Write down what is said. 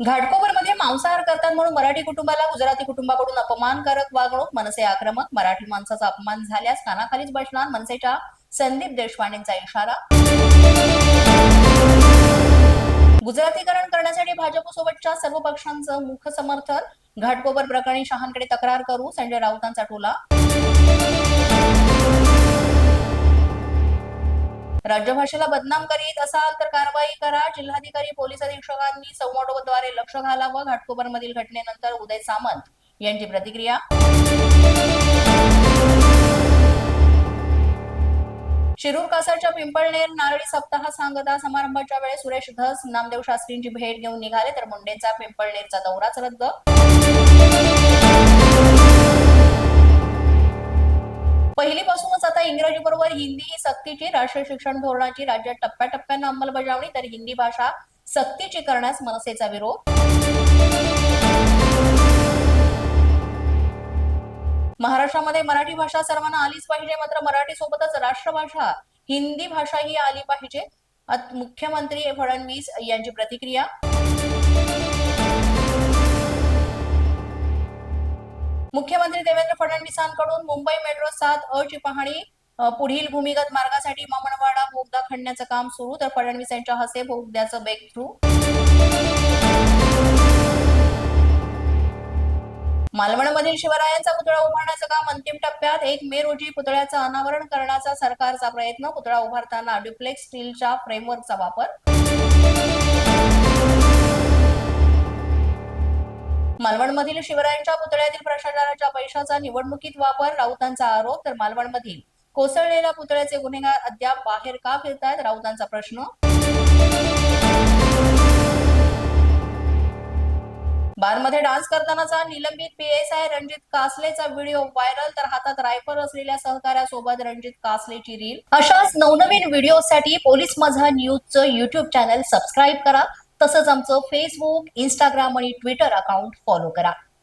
घाटकोपरमध्ये मांसाहार करतात म्हणून मराठी कुटुंबाला गुजराती कुटुंबाकडून अपमानकारक वागणूक मनसे आक्रमक मराठी माणसाचा अपमान झाल्यास कानाखालीच बसणार मनसेच्या संदीप देशपांडेंचा इशारा. गुजरातीकरण करण्यासाठी भाजपसोबतच्या सर्व पक्षांचं मुख समर्थन घाटकोपर प्रकरणी शहांकडे तक्रार करू संजय राऊतांचा टोला. राज्यभाषेला बदनाम करीत असाल तर कारवाई करा. जिल्हाधिकारी पोलीस अधीक्षकांनी संवादद्वारे लक्ष घालावं. घाटकोपरमधील घटनेनंतर उदय सामंत यांची प्रतिक्रिया. शिरूर कासाच्या पिंपळनेर नारळी सप्ताह सांगता समारंभाच्या वेळेस सुरेश धस नामदेव शास्त्रींची भेट घेऊन निघाले तर मुंडेंचा पिंपळनेरचा दौराच रद्द. हिंदी ही सक्तीची राष्ट्रीय शिक्षण धोरणाची राज्यात टप्प्याटप्प्यानं अंमलबजावणी तर हिंदी भाषा सक्तीची करण्यास मनसेचा विरोध. महाराष्ट्रामध्ये मराठी भाषा सर्वांना आलीच पाहिजे मात्र मराठी सोबतच राष्ट्रभाषा हिंदी भाषा ही आली पाहिजे. मुख्यमंत्री फडणवीस यांची प्रतिक्रिया. मुख्यमंत्री देवेंद्र फडणवीसांकडून मुंबई मेट्रो सात अ ची पाहणी पुढील भूमिगत मार्गासाठी ममणवाडा बोगदा खणण्याचं काम सुरू. तर फडणवीस यांच्या हस्ते बोगद्याचं बेक थ्रू मालवणमधील शिवरायांचा पुतळा उभारण्याचं काम अंतिम टप्प्यात. एक मे रोजी पुतळ्याचं अनावरण करण्याचा सरकारचा प्रयत्न. पुतळा उभारताना ड्युप्लेक्स स्टीलच्या फ्रेमवर्कचा वापर. मालवणमधील शिवरायांच्या पुतळ्यातील भ्रष्टाचाराच्या पैशाचा निवडणुकीत वापर राऊतांचा आरोप. तर मालवणमधील कोसळलेल्या पुतळ्याचे गुन्हेगार अद्याप बाहेर का फिरतायत? राऊतांचा प्रश्न. बारमध्ये डान्स करतानाचा निलंबित पीएसआय रणजित कासलेचा व्हिडिओ व्हायरल तर हातात रायफल असलेल्या सहकाऱ्यासोबत रणजित कासलेची रील. अशाच नवनवीन व्हिडिओसाठी पोलीस माझा न्यूजचं युट्यूब चॅनल सबस्क्राईब करा. तसंच आमचं फेसबुक इंस्टाग्राम आणि ट्विटर अकाउंट फॉलो करा.